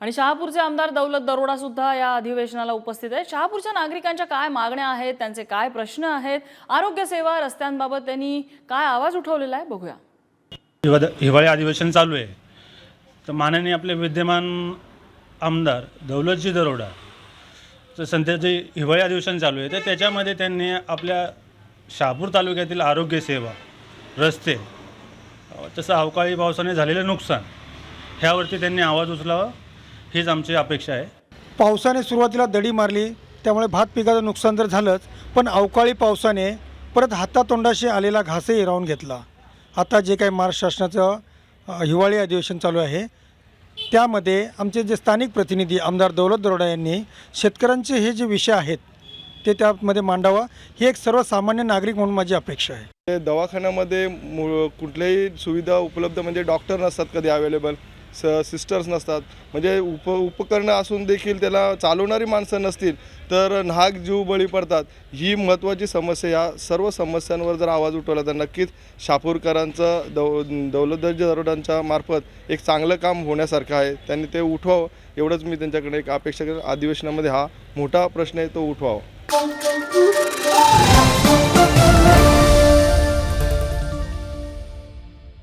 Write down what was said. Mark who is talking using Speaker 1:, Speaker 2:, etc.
Speaker 1: आणि शहापूरचे आमदार दौलत दरोडा सुद्धा या अधिवेशनाला उपस्थित आहेत. शहापूरच्या नागरिकांच्या काय मागण्या आहेत? त्यांचे काय प्रश्न आहेत? आरोग्य सेवा रस्त्यांबाबत त्यांनी काय आवाज उठवलेला आहे? बघूया.
Speaker 2: हिवाद हिवाळी अधिवेशन चालू आहे. तर माननीय आपले विद्यमान आमदार दौलतजी दरोडा तर सध्या जे हिवाळी अधिवेशन चालू आहे. तर त्याच्यामध्ये त्यांनी आपल्या शहापूर तालुक्यातील आरोग्य सेवा रस्ते तसं अवकाळी पावसाने झालेलं नुकसान ह्यावरती त्यांनी आवाज उचलावा. हीच आमची अपेक्षा आहे.
Speaker 3: पावसाने सुरुवातीला दडी मारली त्यामुळे भात पिकाचं नुकसान तर झालंच पण अवकाळी पावसाने परत हातातोंडाशी आलेला घासही राहून घेतला. आता जे काही महाराष्ट्र शासनाचं हिवाळी अधिवेशन चालू आहे त्यामध्ये आमचे जे स्थानिक प्रतिनिधी आमदार दौलत दरोडा यांनी शेतकऱ्यांचे हे जे विषय आहेत ते त्यामध्ये मांडावा ही एक सर्वसामान्य नागरिक म्हणून माझी अपेक्षा आहे.
Speaker 4: दवाखान्यामध्ये मु कुठल्याही सुविधा उपलब्ध म्हणजे डॉक्टर नसतात कधी अवेलेबल स सिस्टर्स नसतात. म्हणजे उप उपकरणं असून देखील त्याला चालवणारी माणसं नसतील तर नाग जीव बळी पडतात. ही महत्त्वाची समस्या या सर्व समस्यांवर जर आवाज उठवला तर नक्कीच शापूरकरांचं दौ दौलतदर्ज दरोडांच्या मार्फत एक चांगलं काम होण्यासारखं आहे. त्यांनी ते उठवावं. एवढंच मी त्यांच्याकडे एक अपेक्षा अधिवेशनामध्ये हा मोठा प्रश्न आहे तो उठवावा.